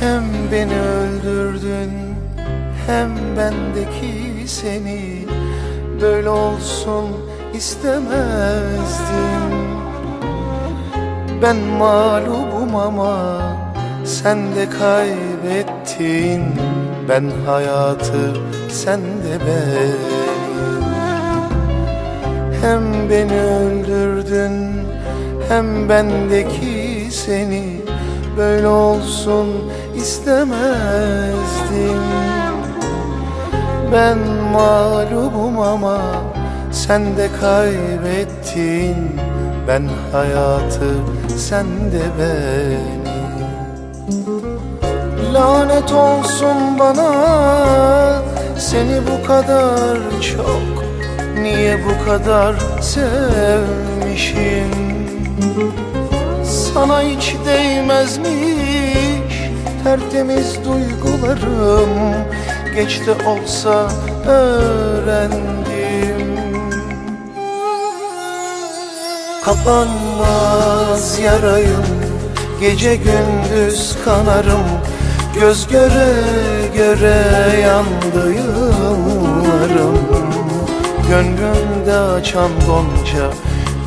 Hem beni öldürdün hem bendeki seni. Böyle olsun istemezdim Ben mağlubum ama sen de kaybettin. Ben hayatı sen de beni Hem beni öldürdün hem bendeki seni. Böyle olsun istemezdim. Ben mağlubum ama sen de kaybettin. Ben hayatı sen de beni. Lanet olsun bana seni bu kadar çok Niye bu kadar sevmişim? Sana hiç değmezmiş tertemiz duygularım Geç de olsa öğrendim. Kapanmaz yarayım Gece gündüz kanarım Göz göre göre yandı yıllarım. Gönlümde açan gonca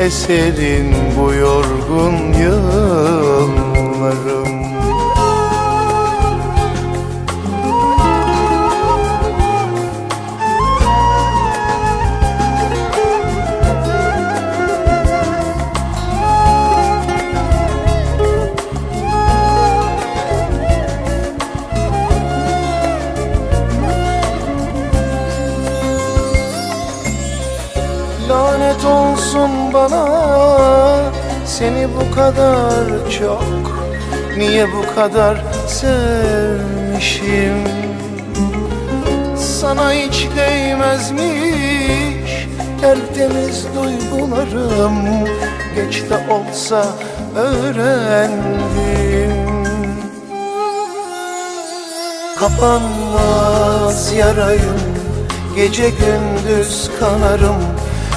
eserin bu yorgun yıllarım Olsun bana? Seni bu kadar çok Niye bu kadar sevmişim? Sana hiç değmezmiş Tertemiz duygularım. Geç de olsa öğrendim. Kapanmaz yarayım Gece gündüz kanarım